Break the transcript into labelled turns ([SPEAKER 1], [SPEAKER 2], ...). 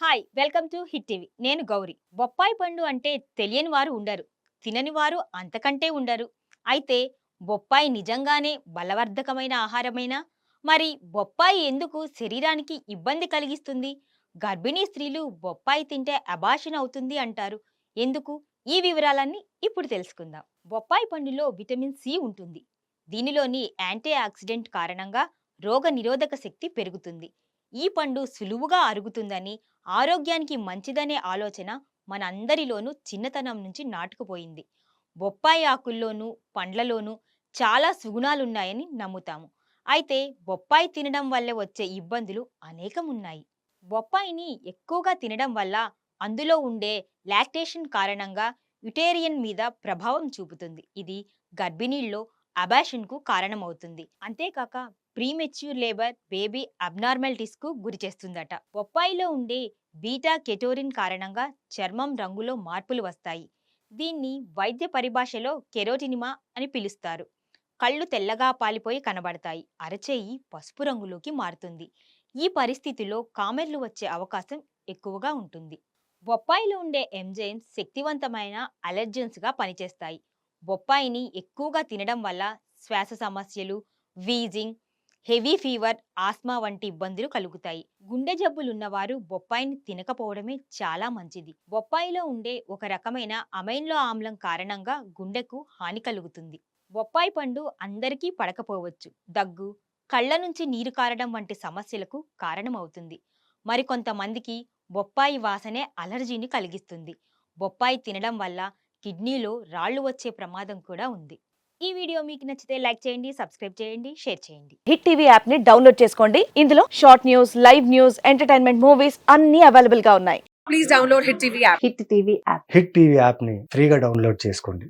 [SPEAKER 1] Hi welcome to Hit TV. నేను గౌరి. బొప్పాయి పండు అంటే తెలియని వారు ఉండరు. తినని వారు అంతకంటే ఉండరు. అయితే బొప్పాయి నిజంగానే బలవర్ధకమైన ఆహారమైనా? మరి బొప్పాయి ఎందుకు శరీరానికి ఇబ్బంది కలిగిస్తుంది? గర్భిణీ స్త్రీలు బొప్పాయి తింటే అబాషన్ అవుతుంది అంటారు. ఎందుకు? ఈ వివరాలన్నీ ఇప్పుడు తెలుసుకుందాం. బొప్పాయి పండులో విటమిన్ సి ఉంటుంది. దీనిలోని యాంటీ ఆక్సిడెంట్ కారణంగా రోగ నిరోధక శక్తి పెరుగుతుంది. ఈ పండు సులువుగా అరుగుతుందని ఆరోగ్యానికి మంచిదనే ఆలోచన మనందరిలోనూ చిన్నతనం నుంచి నాటుకుపోయింది. బొప్పాయి ఆకుల్లోనూ పండ్లలోనూ చాలా సుగుణాలున్నాయని నమ్ముతాము. అయితే బొప్పాయి తినడం వల్ల వచ్చే ఇబ్బందులు అనేకం ఉన్నాయి బొప్పాయిని ఎక్కువగా తినడం వల్ల అందులో ఉండే లాక్టేషన్ కారణంగా యుటేరియన్ మీద ప్రభావం చూపుతుంది. ఇది గర్భిణీల్లో అబాషన్కు కారణమవుతుంది. అంతేకాక ప్రీమెచ్యూర్ లేబర్ బేబీ అబ్నార్మాలిటీస్కు గురి చేస్తుందట. బొప్పాయిలో ఉండే బీటా కెటోరిన్ కారణంగా చర్మం రంగులో మార్పులు వస్తాయి. దీన్ని వైద్య పరిభాషలో కెరోటినిమా అని పిలుస్తారు. కళ్ళు తెల్లగా పాలిపోయి కనబడతాయి. అరచేయి పసుపు రంగులోకి మారుతుంది. ఈ పరిస్థితిలో కామెర్లు వచ్చే అవకాశం ఎక్కువగా ఉంటుంది. బొప్పాయిలో ఉండే ఎంజైమ్స్ శక్తివంతమైన అలర్జెన్స్గా పనిచేస్తాయి. బొప్పాయిని ఎక్కువగా తినడం వల్ల శ్వాస సమస్యలు వీజింగ్ హెవీ ఫీవర్ ఆస్మా వంటి ఇబ్బందులు కలుగుతాయి. గుండె జబ్బులున్నవారు బొప్పాయిని తినకపోవడమే చాలా మంచిది. బొప్పాయిలో ఉండే ఒక రకమైన అమైన్లో ఆమ్లం కారణంగా గుండెకు హాని కలుగుతుంది. బొప్పాయి పండు అందరికీ పడకపోవచ్చు. దగ్గు కళ్ళ నుంచి నీరు కారడం వంటి సమస్యలకు కారణమవుతుంది. మరికొంతమందికి బొప్పాయి వాసనే అలర్జీని కలిగిస్తుంది. బొప్పాయి తినడం వల్ల కిడ్నీలో రాళ్ళు వచ్చే ప్రమాదం కూడా ఉంది. ఈ వీడియో మీకు నచ్చితే లైక్ చేయండి సబ్స్క్రైబ్ చేయండి షేర్ చేయండి.
[SPEAKER 2] హిట్ టీవీ యాప్ని డౌన్లోడ్ చేసుకోండి. ఇందులో short news live news entertainment movies అన్ని అవైలబుల్గా ఉన్నాయి.
[SPEAKER 3] please download Hit TV app.
[SPEAKER 2] Hit TV app.
[SPEAKER 4] Hit TV యాప్ని ఫ్రీగా డౌన్లోడ్ చేసుకోండి.